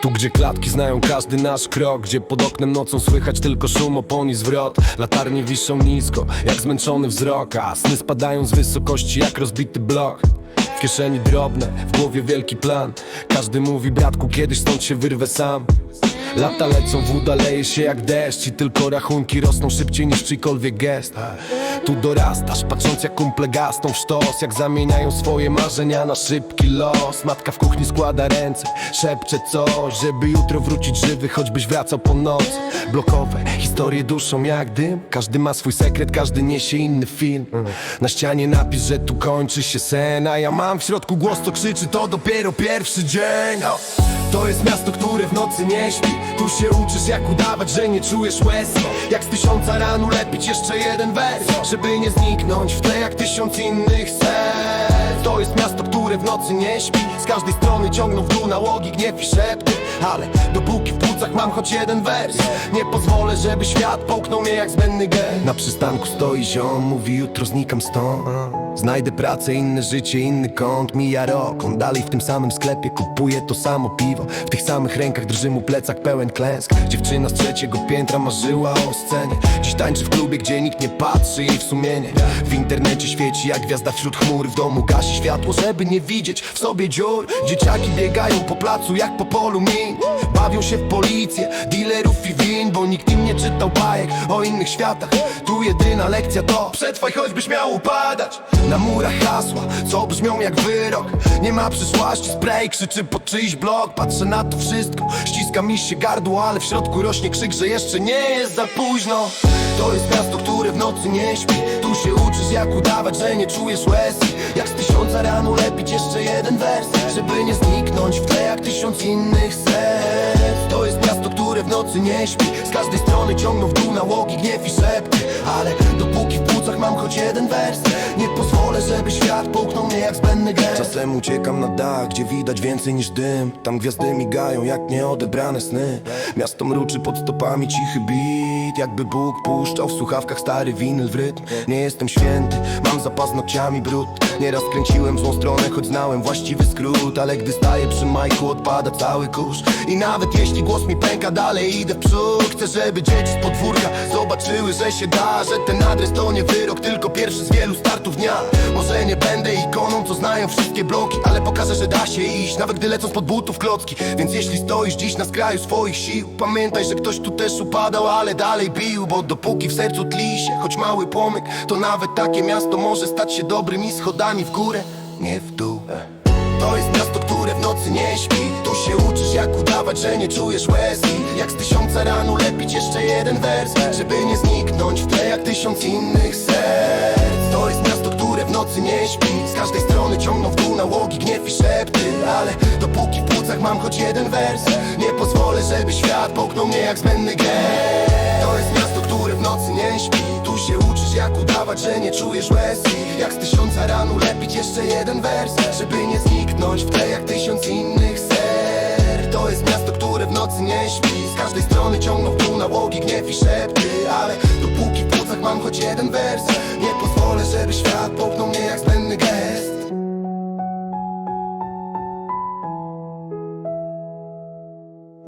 Tu gdzie klatki znają każdy nasz krok Gdzie pod oknem nocą słychać tylko szum opon i zwrot. Latarnie wiszą nisko, jak zmęczony wzrok A sny spadają z wysokości jak rozbity blok. W kieszeni drobne, w głowie wielki plan. Każdy mówi bratku, kiedyś stąd się wyrwę sam Lata lecą, woda leje się jak deszcz I tylko rachunki rosną szybciej niż czyjkolwiek gest. Tu dorastasz, patrząc jak kumple gasną w sztos Jak zamieniają swoje marzenia na szybki los. Matka w kuchni składa ręce, szepcze coś Żeby jutro wrócić żywy, choćbyś wracał po nocy. Blokowe, historie duszą jak dym Każdy ma swój sekret, każdy niesie inny film. Na ścianie napis, że tu kończy się sen A ja mam w środku głos, co krzyczy, to dopiero pierwszy dzień To jest miasto, które w nocy nie śpi. Tu się uczysz jak udawać, że nie czujesz łez Jak z tysiąca ran ulepić jeszcze jeden wers Żeby nie zniknąć w tle jak tysiąc innych serc To jest miasto, które w nocy nie śpi każdej strony ciągną w dół nałogi, gniew i szepty. Ale dopóki w płucach mam choć jeden wers Nie pozwolę, żeby świat połknął mnie jak zbędny gen. Na przystanku stoi ziom, mówi jutro znikam stąd. Znajdę pracę, inne życie, inny kąt. Mija rok, on dalej w tym samym sklepie Kupuje to samo piwo. W tych samych rękach drży mu plecak pełen klęsk. Dziewczyna z trzeciego piętra marzyła o scenie. Dziś tańczy w klubie, gdzie nikt nie patrzy jej w sumienie. W internecie świeci jak gwiazda wśród chmur. W domu gasi światło, żeby nie widzieć w sobie dziur Dzieciaki biegają po placu jak po polu min Bawią się w policję, dealerów i win Bo nikt im nie czytał bajek o innych światach. Tu jedyna lekcja to Przetrwaj choćbyś miał upadać. Na murach hasła, co brzmią jak wyrok. Nie ma przyszłości, spray krzyczy pod czyjś blok. Patrzę na to wszystko, ściska mi się gardło Ale w środku rośnie krzyk, że jeszcze nie jest za późno. To jest miasto, które w nocy nie śpi. Tu się uczysz jak udawać, że nie czujesz łez. Jak z tysiąca rano lepić jeszcze jeden wers Żeby nie zniknąć w tle jak tysiąc innych serc. To jest miasto, które w nocy nie śpi. Z każdej strony ciągną w dół nałogi, gniew i szepty. Ale dopóki w płucach mam choć jeden wers. Nie pozwolę, żeby świat połknął mnie jak zbędny gest. Czasem uciekam na dach, gdzie widać więcej niż dym. Tam gwiazdy migają jak nieodebrane sny. Miasto mruczy pod stopami cichy beat. Jakby Bóg puszczał w słuchawkach stary winyl w rytm. Nie jestem święty, mam za paznokciami brud. Nieraz kręciłem w złą stronę, choć znałem właściwy skrót. Ale gdy staję przy majku odpada cały kurz. I nawet jeśli głos mi pęka, dalej idę w przód. Chcę, żeby dzieci z podwórka zobaczyły, że się da Że ten adres to nie wyrok, tylko pierwszy z wielu startów dnia. Może nie będę ikoną, co znają wszystkie bloki Ale pokażę, że da się iść, nawet gdy lecą spod butów klocki. Więc jeśli stoisz dziś na skraju swoich sił Pamiętaj, że ktoś tu też upadał, ale dalej bił Bo dopóki w sercu tli się, choć mały płomyk To nawet takie miasto może stać się dobrymi schodami w górę, nie w dół. To jest miasto, które w nocy nie śpi. Tu się uczysz jak udawać, że nie czujesz łez Jak z tysiąca ran ulepić jeszcze jeden wers Żeby nie zniknąć w tle jak tysiąc innych serc. To jest miasto, które w nocy nie śpi. Z każdej strony ciągną w dół nałogi, gniew i szepty Ale dopóki w płucach mam choć jeden wers Nie pozwolę, żeby świat połknął mnie jak zbędny gest. To jest miasto, które w nocy nie śpi. Tu się uczysz jak udawać, że nie czujesz łez Jak z tysiąca ran ulepić jeszcze jeden wers Żeby nie zniknąć w tle jak tysiąc innych każdej strony ciągną w dół nałogi, gniew i szepty Ale dopóki w płucach mam choć jeden wers Nie pozwolę, żeby świat popchnął